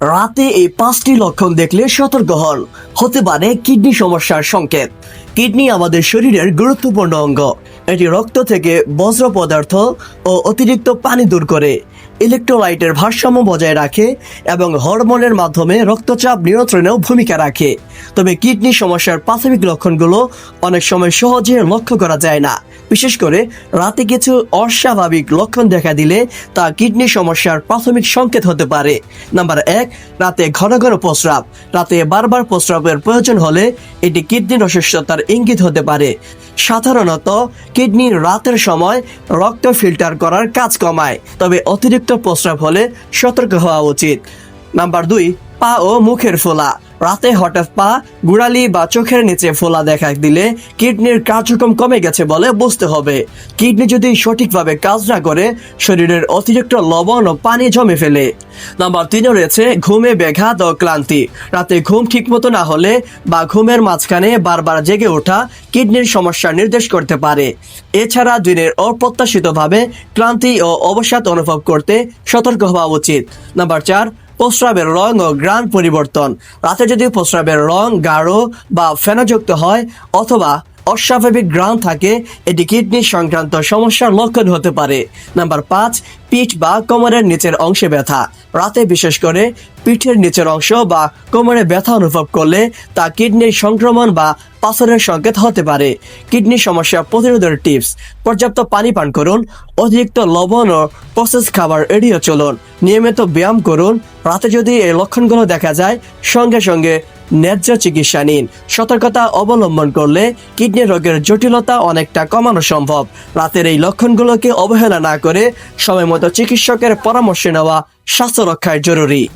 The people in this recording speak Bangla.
রাতে এই পাঁচটি লক্ষণ দেখলে সতর্ক হন। হতে পারে কিডনি সমস্যার সংকেত। কিডনি আমাদের শরীরের গুরুত্বপূর্ণ অঙ্গ। এটি রক্ত থেকে বজ্র পদার্থ ও অতিরিক্ত পানি দূর করে, ইলেকট্রোলাইটের ভারসাম্য বজায় রাখে এবং হরমোনের মাধ্যমে রক্তচাপ নিয়ন্ত্রণেও ভূমিকা রাখে। তবে কিডনি সমস্যার প্রাথমিক লক্ষণগুলো অনেক সময় সহজে লক্ষ্য করা যায় না। বিশেষ করে রাতে কিছু অস্বাভাবিক লক্ষণ দেখা দিলে তা কিডনি সমস্যার প্রাথমিক সংকেত হতে পারে। নাম্বার এক, রাতে ঘন ঘন প্রস্রাব। রাতে বারবার প্রস্রাবের প্রয়োজন হলে এটি কিডনির অসুস্থতার ইঙ্গিত হতে পারে। সাধারণত কিডনি রাতের সময় রক্ত ফিল্টার করার কাজ কমায়, তবে অতিরিক্ত প্রস্রাব হলে সতর্ক হওয়া উচিত। নাম্বার দুই, পা ও মুখের ফোলা। রাতে হঠাৎ পা, গুড়ালি বা চোখের নিচে ফোলা দেখা দিলে কিডনির কার্যক্রম কমে গেছে বলে বুঝতে হবে। কিডনি যদি সঠিকভাবে কাজ না করে, শরীরের অতিরিক্ত লবণ ও পানি জমে ফেলে। নাম্বার তিনে রয়েছে ঘুমে ব্যাঘাত ও ক্লান্তি। রাতে ঘুম ঠিকমতো না হলে বা ঘুমের মাঝখানে বারবার জেগে ওঠা কিডনির সমস্যা নির্দেশ করতে পারে। এছাড়া দিনের অপ্রত্যাশিতভাবে ক্লান্তি ও অবসাদ অনুভব করতে সতর্ক হওয়া উচিত। নাম্বার চার প্রস্রাবের রং ও গ্রান পরিবর্তন। রাতে যদি প্রস্রাবের রং গাঢ় বা ফেনাযুক্ত হয় অথবা অস্বাভাবিক গ্রান থাকে, এটি কিডনি সংক্রান্ত সমস্যার লক্ষণ হতে পারে। নাম্বার পাঁচ, পিঠ বা কোমরের নিচের অংশে ব্যথা। রাতে বিশেষ করে পিঠের নিচের অংশ বা কোমরে ব্যথা অনুভব করলে তা কিডনির সংক্রমণ বা পাথরের সংকেত হতে পারে। কিডনি সমস্যা প্রতিরোধের টিপস, পর্যাপ্ত পানি পান করুন, অতিরিক্ত লবণ ও প্রসেস খাবার এড়িয়ে চলুন। নিয়মিত ব্যায়াম করুন। রাতে যদি এই লক্ষণগুলো দেখা যায়, সঙ্গে সঙ্গে ন্যায্য চিকিৎসা নিন। সতর্কতা অবলম্বন করলে কিডনি রোগের জটিলতা অনেকটা কমানো সম্ভব। রাতের এই লক্ষণগুলোকে অবহেলা না করে সময়মতো চিকিৎসকের পরামর্শ নেওয়া স্বাস্থ্য রক্ষায় জরুরি।